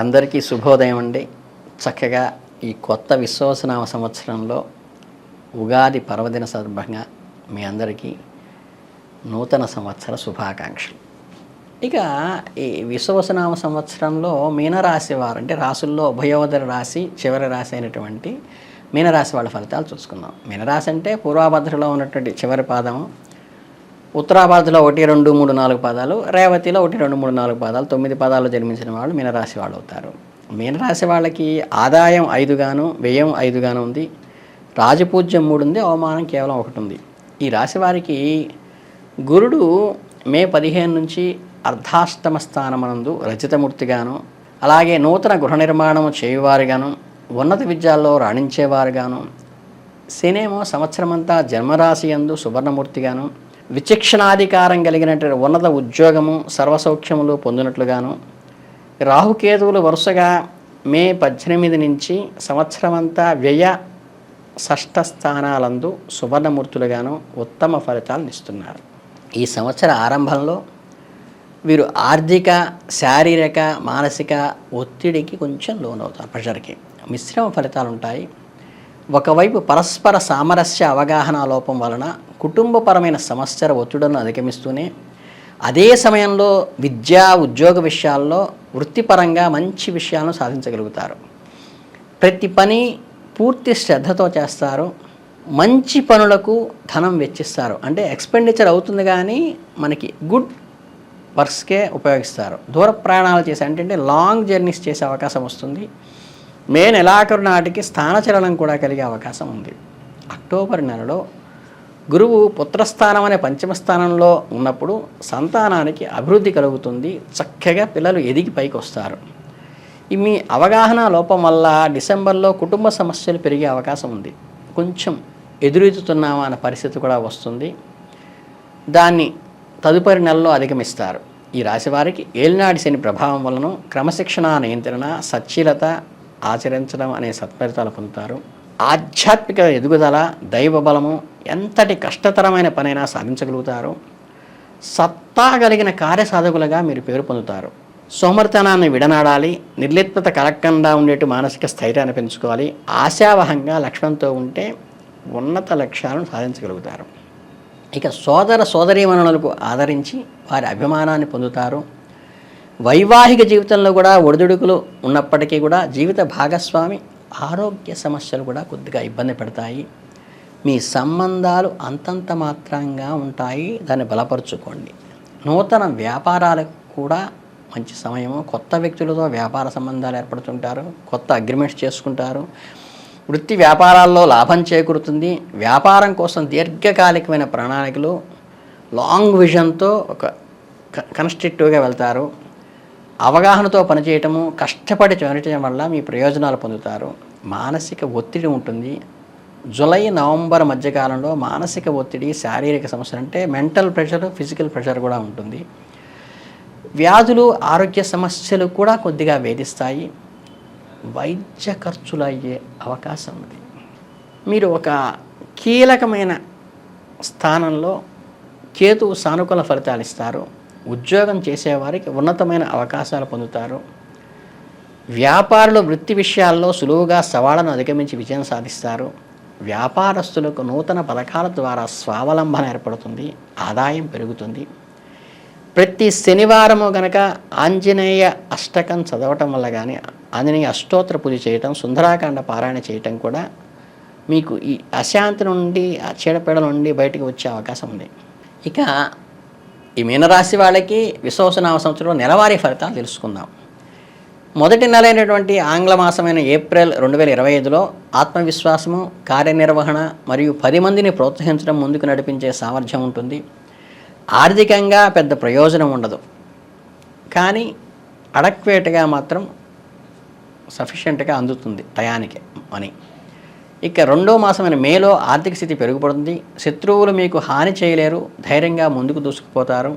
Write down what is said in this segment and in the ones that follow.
అందరికీ శుభోదయం అండి. చక్కగా ఈ కొత్త విశ్వాసనామ సంవత్సరంలో ఉగాది పర్వదిన సందర్భంగా మీ అందరికీ నూతన సంవత్సర శుభాకాంక్షలు. ఇక ఈ విశ్వసనామ సంవత్సరంలో మీనరాశి వారు అంటే రాసుల్లో ఉభయోదర రాశి చివరి రాశి అయినటువంటి మీనరాశి వాళ్ళ ఫలితాలు చూసుకుందాం. మీనరాశి అంటే పూర్వాభద్రలో ఉన్నటువంటి చివరి పాదము ఉత్తరాభారతిలో ఒకటి రెండు మూడు నాలుగు పాదాలు రేవతిలో ఒకటి రెండు మూడు నాలుగు పాదాలు తొమ్మిది పాదాలు జన్మించిన వాళ్ళు మీనరాశి వాళ్ళు అవుతారు. మీనరాశి వాళ్ళకి ఆదాయం ఐదుగాను వ్యయం ఐదుగాను ఉంది. రాజపూజ్యం మూడు ఉంది అవమానం కేవలం ఒకటి ఉంది ఈ రాశి వారికి గురుడు మే పదిహేను నుంచి అర్ధాష్టమ స్థానమనందు రచితమూర్తిగాను అలాగే నూతన గృహ నిర్మాణం చేయువారుగాను ఉన్నత విద్యాల్లో రాణించేవారుగాను శనేమో సంవత్సరమంతా జన్మరాశి యందు సువర్ణమూర్తిగాను విచక్షణాధికారం కలిగినటువంటి ఉన్నత ఉద్యోగము సర్వసౌఖ్యములు పొందినట్లుగాను రాహుకేతువులు వరుసగా మే పద్దెనిమిది నుంచి సంవత్సరమంతా వ్యయ షష్ఠ స్థానాలందు సువర్ణమూర్తులుగాను ఉత్తమ ఫలితాలను ఇస్తున్నారు ఈ సంవత్సర ఆరంభంలో వీరు ఆర్థిక శారీరక మానసిక ఒత్తిడికి కొంచెం లోనవుతారు ప్రెషర్కి. మిశ్రమ ఫలితాలు ఉంటాయి ఒకవైపు పరస్పర సామరస్య అవగాహన లోపం వలన కుటుంబపరమైన సమస్యల ఒత్తిడులను అధిగమిస్తూనే అదే సమయంలో విద్యా ఉద్యోగ విషయాల్లో వృత్తిపరంగా మంచి విషయాలను సాధించగలుగుతారు. ప్రతి పని పూర్తి శ్రద్ధతో చేస్తారు. మంచి పనులకు ధనం వెచ్చిస్తారు. అంటే ఎక్స్పెండిచర్ అవుతుంది కానీ మనకి గుడ్ వర్క్స్కే ఉపయోగిస్తారు. దూర ప్రయాణాలు చేసే అంటే లాంగ్ జర్నీస్ చేసే అవకాశం వస్తుంది. మే నెలాఖరు నాటికి స్థానచలనం కూడా కలిగే అవకాశం ఉంది. అక్టోబర్ నెలలో గురువు పుత్రస్థానం అనే పంచమ స్థానంలో ఉన్నప్పుడు సంతానానికి అభివృద్ధి కలుగుతుంది. చక్కగా పిల్లలు ఎదిగి పైకి వస్తారు ఈ మీ అవగాహన లోపం వల్ల డిసెంబర్లో కుటుంబ సమస్యలు పెరిగే అవకాశం ఉంది. కొంచెం ఎదురెదుతున్నామా అనే పరిస్థితి కూడా వస్తుంది. దాన్ని తదుపరి నెలలో అధిగమిస్తారు. ఈ రాశి వారికి ఏలినాడి శని ప్రభావం వలన క్రమశిక్షణ నియంత్రణ సచ్చీలత ఆచరించడం అనే సత్ఫలితాలు పొందుతారు. ఆధ్యాత్మిక ఎదుగుదల దైవ బలము ఎంతటి కష్టతరమైన పనైనా సాధించగలుగుతారు. సత్తా కలిగిన కార్యసాధకులుగా మీరు పేరు పొందుతారు. సోమర్తనాన్ని విడనాడాలి నిర్లిప్తత కలగకుండా ఉండేట్టు మానసిక స్థైర్యాన్ని పెంచుకోవాలి ఆశావహంగా లక్ష్యంతో ఉంటే ఉన్నత లక్ష్యాలను సాధించగలుగుతారు. ఇక సోదర సోదరీమణులకు ఆదరించి వారి అభిమానాన్ని పొందుతారు. వైవాహిక జీవితంలో కూడా ఒడిదుడుకులు ఉన్నప్పటికీ కూడా జీవిత భాగస్వామి ఆరోగ్య సమస్యలు కూడా కొద్దిగా ఇబ్బంది పెడతాయి. మీ సంబంధాలు అంతంత మాత్రంగా ఉంటాయి. దాన్ని బలపరుచుకోండి. నూతన వ్యాపారాలకు కూడా మంచి సమయము. కొత్త వ్యక్తులతో వ్యాపార సంబంధాలు ఏర్పడుతుంటారు. కొత్త అగ్రిమెంట్స్ చేసుకుంటారు. వృత్తి వ్యాపారాల్లో లాభం చేకూరుతుంది. వ్యాపారం కోసం దీర్ఘకాలికమైన ప్రణాళికలు లాంగ్ విజన్తో ఒక కన్స్ట్రక్టివ్గా వెళ్తారు. అవగాహనతో పనిచేయటము కష్టపడి చేయటం వల్ల మీ ప్రయోజనాలు పొందుతారు. మానసిక ఒత్తిడి ఉంటుంది. జులై నవంబర్ మధ్యకాలంలో మానసిక ఒత్తిడి శారీరక సమస్యలు అంటే మెంటల్ ప్రెషర్ ఫిజికల్ ప్రెషర్ కూడా ఉంటుంది. వ్యాధులు ఆరోగ్య సమస్యలు కూడా కొద్దిగా వేధిస్తాయి. వైద్య ఖర్చులు అయ్యే అవకాశం ఉంది. మీరు ఒక కీలకమైన స్థానంలో కేతువు సానుకూల ఫలితాలు ఇస్తారు. ఉద్యోగం చేసేవారికి ఉన్నతమైన అవకాశాలు పొందుతారు. వ్యాపారులు వృత్తి విషయాల్లో సులువుగా సవాళ్ళను అధిగమించి విజయం సాధిస్తారు. వ్యాపారస్తులకు నూతన పథకాల ద్వారా స్వావలంబన ఏర్పడుతుంది ఆదాయం పెరుగుతుంది. ప్రతి శనివారము గనక ఆంజనేయ అష్టకం చదవటం వల్ల కానీ ఆంజనేయ అష్టోత్తర పూజ చేయటం సుందరాకాండ పారాయణ చేయటం కూడా మీకు ఈ అశాంతి నుండి ఆ నుండి బయటకు వచ్చే అవకాశం ఉంది. ఇక ఈ మీనరాశి వాళ్ళకి విశ్వసనామ సంవత్సరంలో నెలవారీ ఫలితాలు తెలుసుకుందాం. మొదటి నెల అయినటువంటి ఆంగ్ల మాసమైన ఏప్రిల్ రెండు వేల ఇరవై ఐదులో ఆత్మవిశ్వాసము కార్యనిర్వహణ మరియు పది మందిని ప్రోత్సహించడం ముందుకు నడిపించే సామర్థ్యం ఉంటుంది. ఆర్థికంగా పెద్ద ప్రయోజనం ఉండదు. కానీ అడక్వేట్గా మాత్రం సఫిషియెంట్గా అందుతుంది టయానికి మనీ. ఇక రెండో మాసమైన మేలో ఆర్థిక స్థితి పెరుగుపడుతుంది. శత్రువులు మీకు హాని చేయలేరు. ధైర్యంగా ముందుకు దూసుకుపోతారు.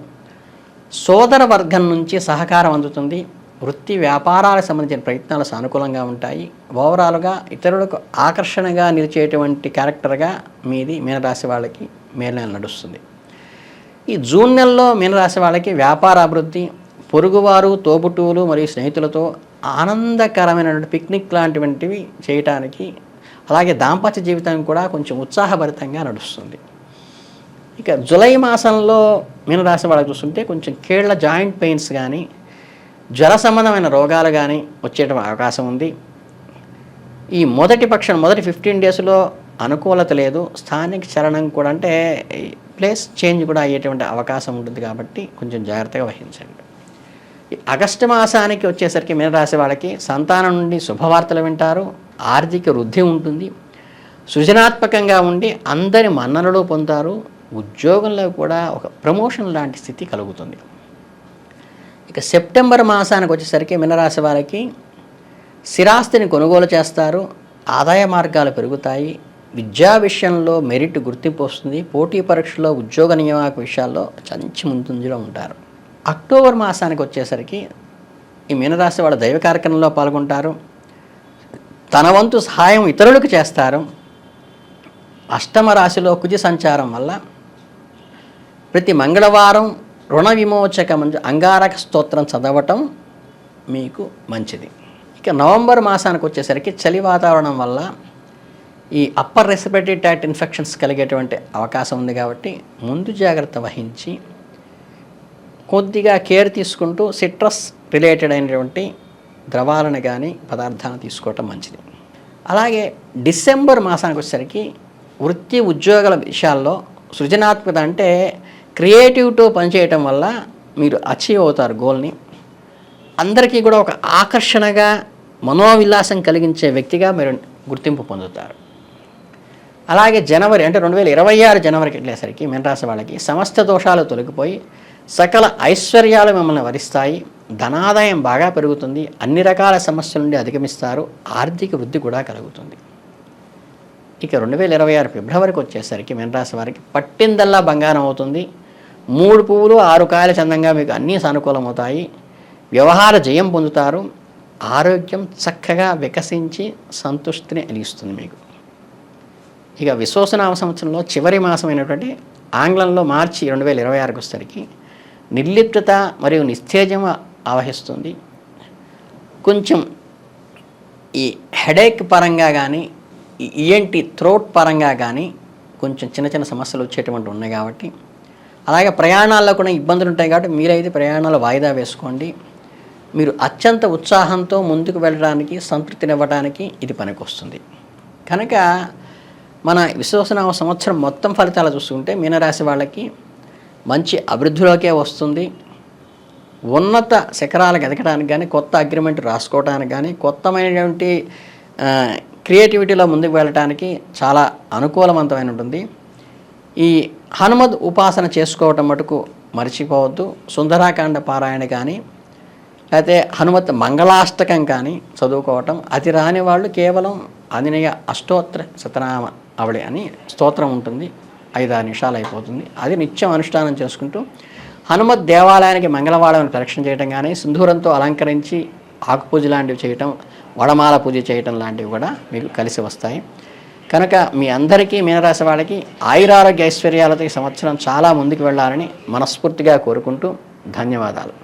సోదర వర్గం నుంచి సహకారం అందుతుంది. వృత్తి వ్యాపారాలకు సంబంధించిన ప్రయత్నాలు సానుకూలంగా ఉంటాయి. ఓవరాల్గా ఇతరులకు ఆకర్షణగా నిలిచేటువంటి క్యారెక్టర్గా మీది మీనరాశి వాళ్ళకి మేలనెల నడుస్తుంది. ఈ జూన్ నెలలో మీనరాశి వాళ్ళకి వ్యాపార అభివృద్ధి పొరుగువారు తోబుట్టువులు మరియు స్నేహితులతో ఆనందకరమైనటువంటి పిక్నిక్ లాంటివంటివి చేయటానికి అలాగే దాంపత్య జీవితం కూడా కొంచెం ఉత్సాహభరితంగా నడుస్తుంది. ఇక జులై మాసంలో మీనరాశి వాళ్ళకి చూస్తుంటే కొంచెం కీళ్ళ జాయింట్ పెయిన్స్ కానీ జ్వర సంబంధమైన రోగాలు కానీ వచ్చేట అవకాశం ఉంది. ఈ మొదటి పక్షం మొదటి ఫిఫ్టీన్ డేస్లో అనుకూలత లేదు. స్థానిక చరణం కూడా అంటే ప్లేస్ చేంజ్ కూడా అయ్యేటువంటి అవకాశం ఉంటుంది కాబట్టి కొంచెం జాగ్రత్తగా వహించండి. ఈ ఆగస్టు మాసానికి వచ్చేసరికి మీనరాశి వాళ్ళకి సంతానం నుండి శుభవార్తలు వింటారు. ఆర్థిక వృద్ధి ఉంటుంది. సృజనాత్మకంగా ఉండి అందరి మన్ననలో పొందుతారు. ఉద్యోగంలో కూడా ఒక ప్రమోషన్ లాంటి స్థితి కలుగుతుంది. ఇక సెప్టెంబర్ మాసానికి వచ్చేసరికి మినరాశి వారికి స్థిరాస్తిని కొనుగోలు చేస్తారు. ఆదాయ మార్గాలు పెరుగుతాయి. విద్యా విషయంలో మెరిట్ గుర్తింపు వస్తుంది. పోటీ పరీక్షలో ఉద్యోగ నియామక విషయాల్లో చంచి ముందుంజలో ఉంటారు. అక్టోబర్ మాసానికి వచ్చేసరికి ఈ మీనరాశి వాళ్ళ దైవ కార్యక్రమంలో పాల్గొంటారు. తన వంతు సహాయం ఇతరులకు చేస్తారు. అష్టమ రాశిలో కుజ సంచారం వల్ల ప్రతి మంగళవారం రుణ విమోచక అంగారక స్తోత్రం చదవటం మీకు మంచిది. ఇక నవంబర్ మాసానికి వచ్చేసరికి చలి వాతావరణం వల్ల ఈ అప్పర్ రెస్పిరేటరీ ట్రాక్ట్ ఇన్ఫెక్షన్స్ కలిగేటువంటి అవకాశం ఉంది కాబట్టి ముందు జాగ్రత్త వహించి కొద్దిగా కేర్ తీసుకుంటూ సిట్రస్ రిలేటెడ్ అయినటువంటి ద్రవాలను కానీ పదార్థాలను తీసుకోవటం మంచిది. అలాగే డిసెంబర్ మాసానికి వచ్చేసరికి వృత్తి ఉద్యోగాల విషయాల్లో సృజనాత్మకత అంటే క్రియేటివ్తో పనిచేయటం వల్ల మీరు అచీవ్ అవుతారు గోల్ని అందరికీ కూడా ఒక ఆకర్షణగా మనోవిలాసం కలిగించే వ్యక్తిగా మీరు గుర్తింపు పొందుతారు. అలాగే జనవరి అంటే రెండు వేల ఇరవై ఆరు జనవరికి వెళ్ళేసరికి మీనరాశి వాళ్ళకి సమస్త దోషాలు తొలగిపోయి సకల ఐశ్వర్యాలు మిమ్మల్ని వరిస్తాయి. ధనాదాయం బాగా పెరుగుతుంది అన్ని రకాల సమస్యల నుండి అధిగమిస్తారు ఆర్థిక వృద్ధి కూడా కలుగుతుంది. ఇక రెండు వేల ఇరవై ఆరు ఫిబ్రవరికి వచ్చేసరికి మీనరాశి వారికి పట్టిందల్లా బంగారం అవుతుంది. మూడు పువ్వులు ఆరు కాయల చందంగా మీకు అన్నీ సానుకూలమవుతాయి. వ్యవహార జయం పొందుతారు. ఆరోగ్యం చక్కగా వికసించి సంతృష్టిని కలిగిస్తుంది మీకు. ఇక విశ్వసనామ సంవత్సరంలో చివరి మాసమైనటువంటి ఆంగ్లంలో మార్చి రెండు వేల ఇరవై ఆరుకు వచ్చేసరికి నిర్లిప్తత మరియు నిస్తేజం ఆవహిస్తుంది. కొంచెం ఈ హెడేక్ పరంగా కానీ ఈ ఈఎన్టీ థ్రోట్ పరంగా కానీ కొంచెం చిన్న చిన్న సమస్యలు వచ్చేటువంటి ఉన్నాయి కాబట్టి. అలాగే ప్రయాణాల్లో కూడా ఇబ్బందులు ఉంటాయి కాబట్టి మీరైతే ప్రయాణాలు వాయిదా వేసుకోండి. మీరు అత్యంత ఉత్సాహంతో ముందుకు వెళ్ళడానికి సంతృప్తినివ్వడానికి ఇది పనికొస్తుంది. కనుక మన విశ్వసనామ సంవత్సరం మొత్తం ఫలితాలు చూసుకుంటే మీనరాశి వాళ్ళకి మంచి అభివృద్ధిలోకే వస్తుంది. ఉన్నత శిఖరాలకు ఎదగడానికి కానీ కొత్త అగ్రిమెంట్ రాసుకోవడానికి కానీ కొత్తమైనటువంటి క్రియేటివిటీలో ముందుకు వెళ్ళటానికి చాలా అనుకూలవంతమైన ఉంటుంది. ఈ హనుమద్ ఉపాసన చేసుకోవటం మటుకు మర్చిపోవద్దు. సుందరాకాండ పారాయణ కానీ లేకపోతే హనుమత్ మంగళాష్టకం కానీ చదువుకోవటం అది రాని వాళ్ళు కేవలం ఆంజనేయ అష్టోత్తర శతనామ అవళి అని స్తోత్రం ఉంటుంది. ఐదారు నిమిషాలు అయిపోతుంది. అది నిత్యం అనుష్ఠానం చేసుకుంటూ హనుమత్ దేవాలయానికి మంగళవారం ప్రదక్షిణ చేయటం కానీ సింధూరంతో అలంకరించి ఆకుపూజ లాంటివి చేయటం వడమాల పూజ చేయటం లాంటివి కూడా మీకు కలిసి వస్తాయి. కనుక మీ అందరికీ మీనరాశి వాళ్ళకి ఆయురారోగ్య ఐశ్వర్యాలతో ఈ సంవత్సరం చాలా ముందుకు వెళ్ళాలని మనస్ఫూర్తిగా కోరుకుంటూ ధన్యవాదాలు.